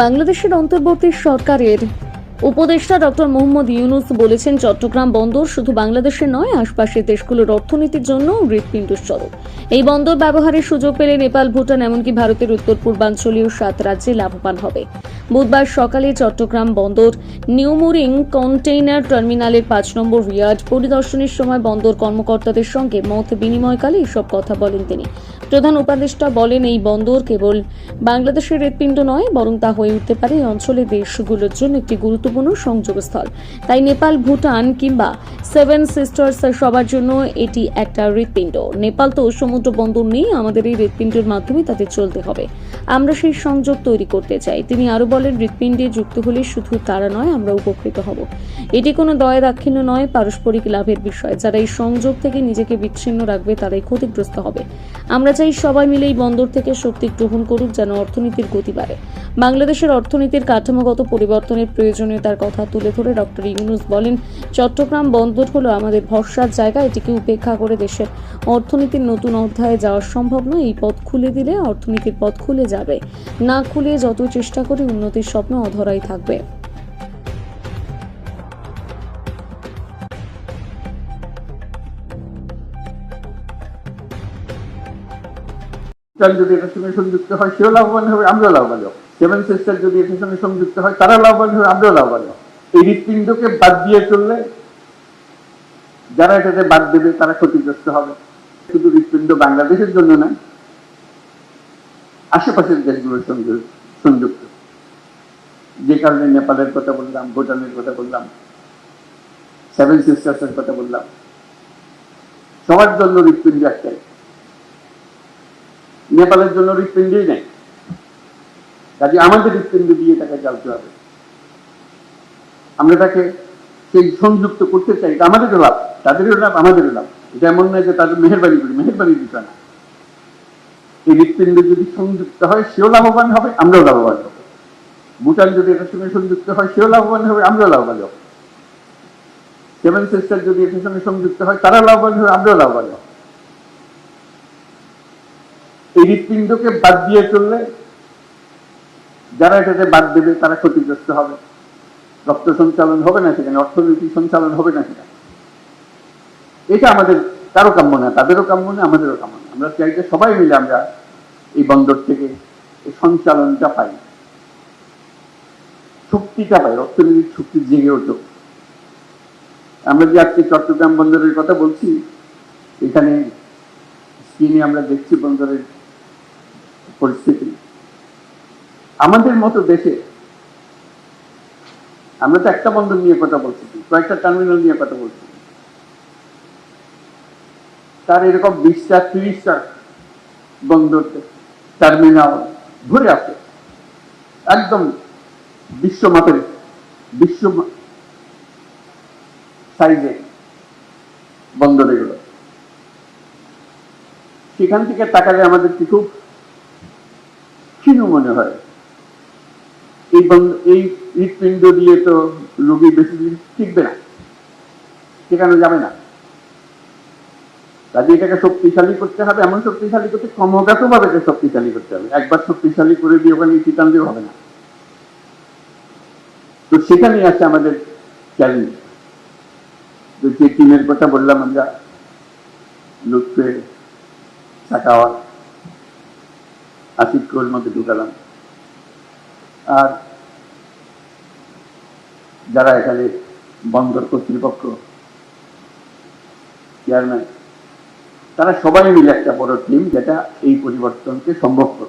বাংলাদেশের অন্তর্বর্তী সরকারের উপদেষ্টা ডক্টর মোহাম্মদ ইউনুস বলেছেন, চট্টগ্রাম বন্দর শুধু বাংলাদেশের নয় আশপাশের দেশগুলোর অর্থনীতির জন্য হৃৎপিণ্ডস্বরূপ এই বন্দর ব্যবহারের সুযোগ পেলে নেপাল, ভুটান, এমনকি ভারতের উত্তর পূর্বাঞ্চলীয় সাত রাজ্যে লাভবান হবে। বুধবার সকালে চট্টগ্রাম বন্দর নিউমুরিং কন্টেইনার টার্মিনালের পাঁচ নম্বর রিয়ার্ড পরিদর্শনের সময় বন্দর কর্মকর্তাদের সঙ্গে মত বিনিময়কালে এসব কথা বলেন তিনি। প্রধান উপদেষ্টা বলেন, এই বন্দর কেবল বাংলাদেশের হৃৎপিণ্ড নয়, বরং তা হয়ে উঠতে পারে এই অঞ্চলের দেশগুলোর জন্য একটি গুরুত্বপূর্ণ সংযোগস্থল। তাই নেপাল, ভুটান কিংবা সেভেন সিস্টার্স সবার জন্য এটি একটা হৃৎপিণ্ড। নেপাল তো সমুদ্র বন্দর নেই, আমাদের এই হৃৎপিণ্ডের মাধ্যমে তাদের চলতে হবে। আমরা সেই সংযোগ তৈরি করতে চাই। তিনি আরও বলেন, হৃৎপিণ্ডে যুক্ত হলে শুধু তারা নয়, আমরা উপকৃত হব। এটি কোনো দয়া দাক্ষিণ্য নয়, পারস্পরিক লাভের বিষয়। যারা এই সংযোগ থেকে নিজেকে বিচ্ছিন্ন রাখবে, তারাই ক্ষতিগ্রস্ত হবে। আমরা চাই সবাই মিলে এই বন্দর থেকে শক্তি গ্রহণ করুক যেন অর্থনীতির গতি বাড়ে। বাংলাদেশের অর্থনীতির কাঠামোগত পরিবর্তনের প্রয়োজনীয়তার কথা তুলে ধরে ডক্টর ইউনুস বলেন, চট্টগ্রাম বন্দর হলো আমাদের ভরসার জায়গা, এটিকে উপেক্ষা করে দেশের অর্থনীতির নতুন অধ্যায়ে যাওয়া সম্ভব নয়। এই পথ খুলে দিলে অর্থনীতির পথ খুলে যাবে। না খুলে যত চেষ্টা করে, উন্নতির স্বপ্ন অধরাই থাকবে। ভুটান যদি এটার সঙ্গে সংযুক্ত হয়, সেও লাভবান হবে, আমরাও লাভবান হব। সেভেন সিস্টার যদি এটার সঙ্গে সংযুক্ত হয় তারা লাভবান হবে, আমরাও লাভবান হব। এই হৃৎপিণ্ডকে বাদ দিয়ে চললে যারা এটাতে বাদ দেবে, তারা ক্ষতিগ্রস্ত হবে। শুধু হৃৎপিণ্ড বাংলাদেশের জন্য নয় আশেপাশের দেশগুলোর সঙ্গে সংযুক্ত। যে কারণে নেপালের কথা বললাম, ভুটানের কথা বললাম সেভেন সিস্টার্সের কথা বললাম। সবার জন্য হৃৎপিণ্ড একটাই। নেপালের জন্য হৃৎপিণ্ডই নেই। কাজে আমাদের হৃৎপিণ্ড দিয়ে তাকে চালতে হবে। আমরা তাকে সেই সংযুক্ত করতে চাই, এটা আমাদেরও লাভ, তাদেরও লাভ, আমাদেরও লাভ। এটা এমন নয় যে তাদের মেহরবানি করি মেহরবানি বিষয় না। এই হৃৎপিণ্ড যদি সংযুক্ত হয়, সেও লাভবান হবে, আমরাও লাভবান হব। ভুটান যদি এটার সঙ্গে সংযুক্ত হয়, সেও লাভবান হবে, আমরাও লাভবান হব। সেভেন সিস্টার যদি এটার সঙ্গে সংযুক্ত হয় তারা লাভবান হবে, আমরাও লাভবান হব। হৃৎপিণ্ডকে বাদ দিয়ে চললে যারা এটাতে বাদ দেবে, তারা ক্ষতিগ্রস্ত হবে। রক্ত সঞ্চালন হবে না সেখানে, অর্থনৈতিক সঞ্চালন হবে না সেখানে। এটা আমাদের কারও কাম্য না, তাদেরও কাম্য না, আমাদেরও কাম্য না। আমরা চাই যে সবাই মিলে আমরা এই বন্দর থেকে এই সঞ্চালনটা পাই। শক্তিটা পাই, অর্থনৈতিক শক্তি জেগে ওঠো আমরা যে আজকে চট্টগ্রাম বন্দরের কথা বলছি, এখানে স্ক্রিনে আমরা দেখছি বন্দরের পরিস্থিতি। আমাদের মতো দেশে, আমরা তো একটা বন্দর নিয়ে কথা বলছি, কয়েকটা টার্মিনাল নিয়ে কথা বলছি। তার এরকম বিশটা, ত্রিশটা বন্দর, টার্মিনাল ভরে আছে একদম বিশ্ব মাপের, বিশ্ব সাইজে বন্দর এগুলো। সেখান থেকে তাকালে আমাদের কি খুব মনে হয়। এই এই হৃৎপিণ্ড দিয়ে তো রোগী বেশি দিন টিকবে না। সেখানে যাবে না। কাজে এটাকে শক্তিশালী করতে হবে, এমন শক্তিশালী করতে ক্রমাগত ভাবে শক্তিশালী করতে হবে। একবার শক্তিশালী করে দিয়ে ওখানে চিটান দিয়ে হবে না। তো সেখানেই আছে আমাদের চ্যালেঞ্জ যে টিমের কথা বললাম আমরা, লুৎফে সাকাওয়াত। আসিফ কোর মধ্যে ঢুকালাম। আর যারা এখানে বন্দর কর্তৃপক্ষ চেয়ারম্যান তারা সবাই মিলে একটা বড় টিম যেটা এই পরিবর্তনকে সম্ভব করবে।